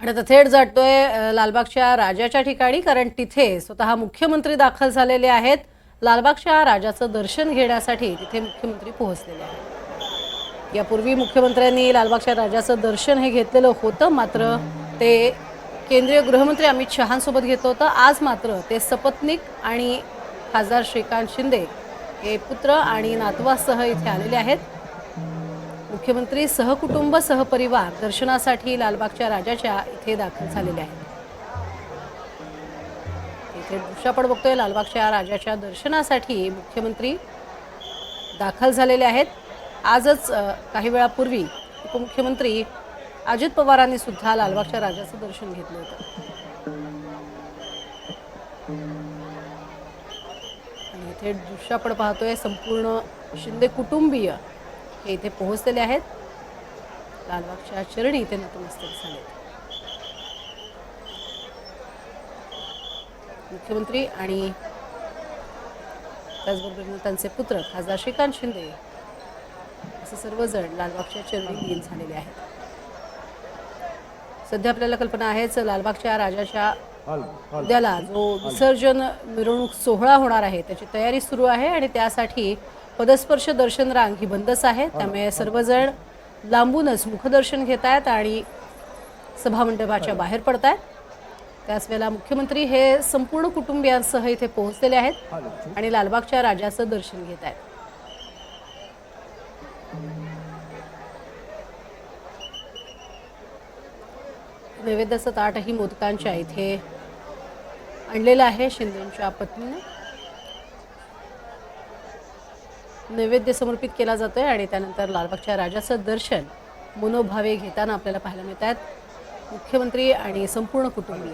आणि आता थेट जातोय लालबागच्या राजाच्या ठिकाणी कारण तिथे स्वतः मुख्यमंत्री दाखल झालेले आहेत. लालबागच्या राजाचं दर्शन घेण्यासाठी तिथे मुख्यमंत्री पोहोचलेले आहेत. यापूर्वी मुख्यमंत्र्यांनी लालबागच्या राजाचं दर्शन हे घेतलेलं होतं मात्र ते केंद्रीय गृहमंत्री अमित शहांसोबत घेतलं होतं. आज मात्र ते सपत्निक आणि खासदार श्रीकांत शिंदे हे पुत्र आणि नातवासह इथे आलेले आहेत. मुख्यमंत्री सहकुटुंब सहपरिवार दर्शनासाठी लालबागच्या राजाच्या इथे दाखल झालेले आहेत. इथे दृश्य आपण बघतोय लालबागच्या राजाच्या दर्शनासाठी मुख्यमंत्री दाखल झालेले आहेत. आजच काही वेळापूर्वी उपमुख्यमंत्री अजित पवारांनी सुद्धा लालबागच्या राजाचं दर्शन घेतलं होतं. इथे दृश्य आपण पाहतोय संपूर्ण शिंदे कुटुंबीय हे इथे पोहोचलेले आहेत. लालबागच्या चरणी इथे नतमस्तक झाले. मुख्यमंत्री आणि त्याचबरोबर त्यांचे पुत्र खासदार श्रीकांत शिंदे असे सर्वजण लालबागच्या चरणी झालेले आहेत. सध्या आपल्याला कल्पना आहेच लालबागच्या राजाच्या उद्याला जो विसर्जन मिरवणूक सोहळा होणार आहे त्याची तयारी सुरू आहे आणि त्यासाठी पदस्पर्श दर्शन रांग ही बंदच आहे त्यामुळे सर्वजण लांबूनच मुखदर्शन घेत आहेत आणि सभामंडपाच्या बाहेर पडत आहेत त्याच वेळेला मुख्यमंत्री हे संपूर्ण कुटुंबियांसह इथे पोहोचलेले आहेत आणि लालबागच्या राजाचं दर्शन घेत आहेत नैवेद्याचं ताटही मोदकांच्या इथे आणलेलं आहे शिंदेच्या पत्नीने. नैवेद्य समर्पित केला जातो आहे आणि त्यानंतर लालबागच्या राजाचं दर्शन मनोभावे घेताना आपल्याला पाहायला मिळत आहेत मुख्यमंत्री आणि संपूर्ण कुटुंबीय.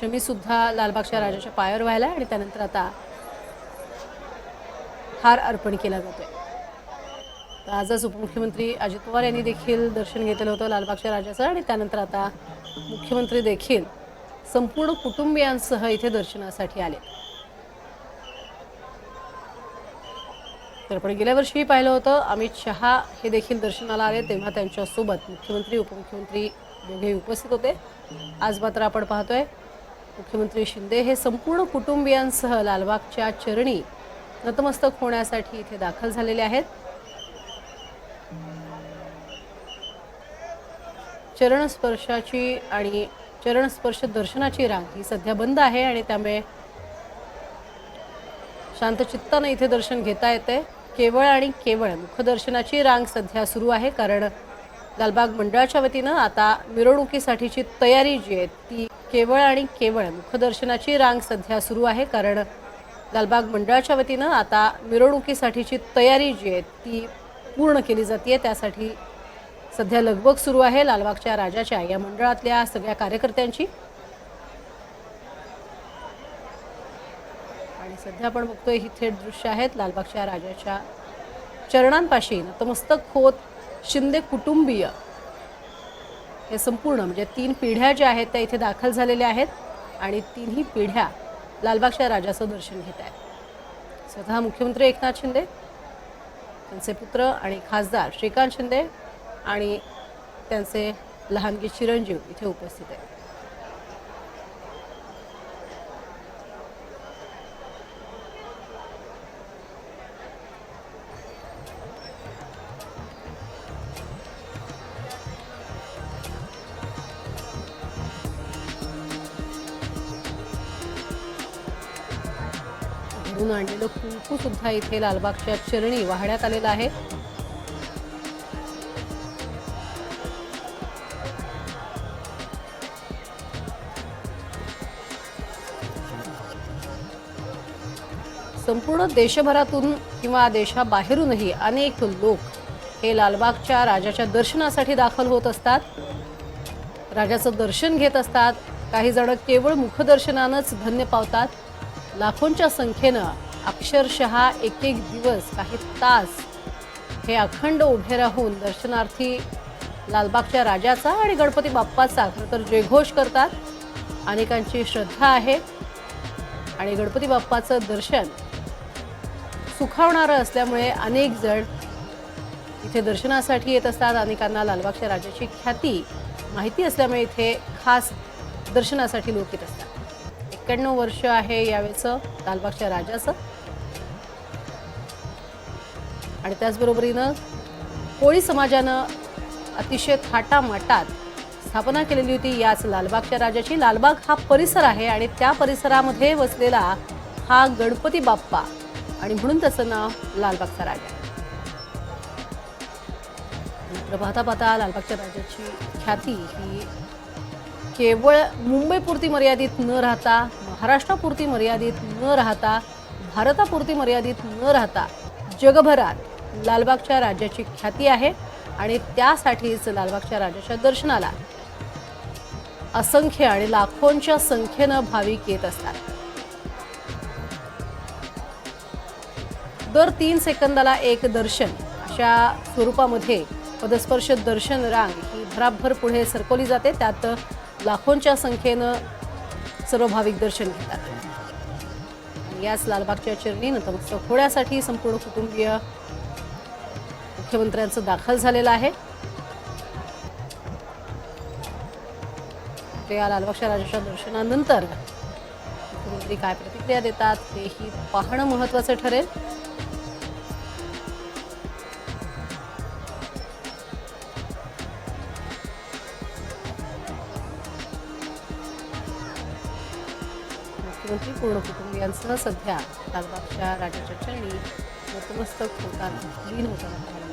शमीसुद्धा लालबागच्या राजाच्या पायावर व्हायला आणि त्यानंतर आता हार अर्पण केला जातोय. आजच उपमुख्यमंत्री अजित पवार यांनी देखील दर्शन घेतलेलं होतं लालबागच्या राजाचं आणि त्यानंतर आता मुख्यमंत्री देखील संपूर्ण कुटुंबियांसह इथे दर्शनासाठी आले तर आपण गेल्या वर्षीही पाहिलं होतं. अमित शहा हे देखील दर्शनाला आले तेव्हा त्यांच्यासोबत मुख्यमंत्री उपमुख्यमंत्री दोघेही उपस्थित होते. आज मात्र आपण पाहतोय मुख्यमंत्री शिंदे हे संपूर्ण कुटुंबियांसह लालबागच्या चरणी नतमस्तक होण्यासाठी इथे दाखल झालेले आहेत. चरणस्पर्शाची आणि चरणस्पर्श दर्शनाची रांग ही सध्या बंद आहे आणि त्यामुळे शांतचित्तानं इथे दर्शन घेता येते केवळ आणि केवळ मुखदर्शनाची रांग सध्या सुरू आहे कारण लालबाग मंडळाच्या वतीनं आता मिरवणुकीसाठीची तयारी जी आहे ती केवळ आणि केवळ मुखदर्शनाची रांग सध्या सुरू आहे कारण लालबाग मंडळाच्या वतीनं आता मिरवणुकीसाठीची तयारी जी आहे ती पूर्ण केली जाते त्यासाठी सध्या लगबग सुरू आहे लालबागच्या राजाच्या या मंडळातल्या सगळ्या कार्यकर्त्यांची. आणि सध्या आपण बघतोय ही थेट दृश्य आहेत लालबागच्या राजाच्या चरणांपाशी. नतमस्तक होत शिंदे कुटुंबीय. हे संपूर्ण म्हणजे तीन पिढ्या ज्या आहेत त्या इथे दाखल झालेल्या आहेत आणि तिन्ही पिढ्या लालबागच्या राजाचं दर्शन घेत आहेत. स्वतः मुख्यमंत्री एकनाथ शिंदे त्यांचे पुत्र आणि खासदार श्रीकांत शिंदे आणि त्यांचे लहानगी चिरंजीव इथे उपस्थित आहेत. घरून आणलेलं कुंकू सुद्धा इथे लालबागच्या चरणी वाहण्यात आलेलं आहे. संपूर्ण देशभरातून किंवा देशाबाहेरूनही अनेक लोक हे लालबागच्या राजाच्या दर्शनासाठी दाखल होत असतात. राजाचं दर्शन घेत असतात. काही जण केवळ मुखदर्शनानंच धन्य पावतात. लाखोंच्या संख्येनं अक्षरशः एक एक दिवस काही तास हे अखंड उभे राहून दर्शनार्थी लालबागच्या राजाचा आणि गणपती बाप्पाचा खरं तर जयघोष करतात. अनेकांची श्रद्धा आहे आणि गणपती बाप्पाचं दर्शन सुखावणारं असल्यामुळे अनेक जण इथे दर्शनासाठी येत असतात. अनेकांना लालबागच्या राजाची ख्याती माहिती असल्यामुळे इथे खास दर्शनासाठी लोक येत असतात. एक्क्याण्णव वर्ष आहे यावेळेचं लालबागच्या राजाचं. आणि त्याचबरोबरीनं कोळी समाजानं अतिशय थाटामाटात स्थापना केलेली होती याच लालबागच्या राजाची. लालबाग हा परिसर आहे आणि त्या परिसरामध्ये वसलेला हा गणपती बाप्पा आणि म्हणून त्याचं नाव लालबागचा राजा प्रभाता पाहता पाहता लालबागच्या राजाची ख्याती ही केवळ मुंबईपुरती मर्यादित न राहता महाराष्ट्रापुरती मर्यादित न राहता भारतापुरती मर्यादित न राहता जगभरात लालबागच्या राज्याची ख्याती आहे आणि त्यासाठीच लालबागच्या राजाच्या दर्शनाला असंख्य आणि लाखोंच्या संख्येनं भाविक येत असतात. दर तीन सेकंदाला एक दर्शन अशा स्वरूपामध्ये पदस्पर्श दर्शन रांग ही भराभर पुढे सरकवली जाते. त्यात लाखोंच्या संख्येनं सर्व भाविक दर्शन घेतात. याच लालबागच्या चरणी नतमस्तक होण्यासाठी संपूर्ण कुटुंबीय मुख्यमंत्र्यांचं दाखल झालेलं आहे. ते या लालबागच्या राजाच्या दर्शनानंतर मुख्यमंत्री काय प्रतिक्रिया देतात तेही पाहणं महत्वाचं ठरेल. मुख्यमंत्री पूर्ण कुटुंबियांसह सध्या लालबागच्या राजाच्या चरणी नतमस्तक होताना लीन होताना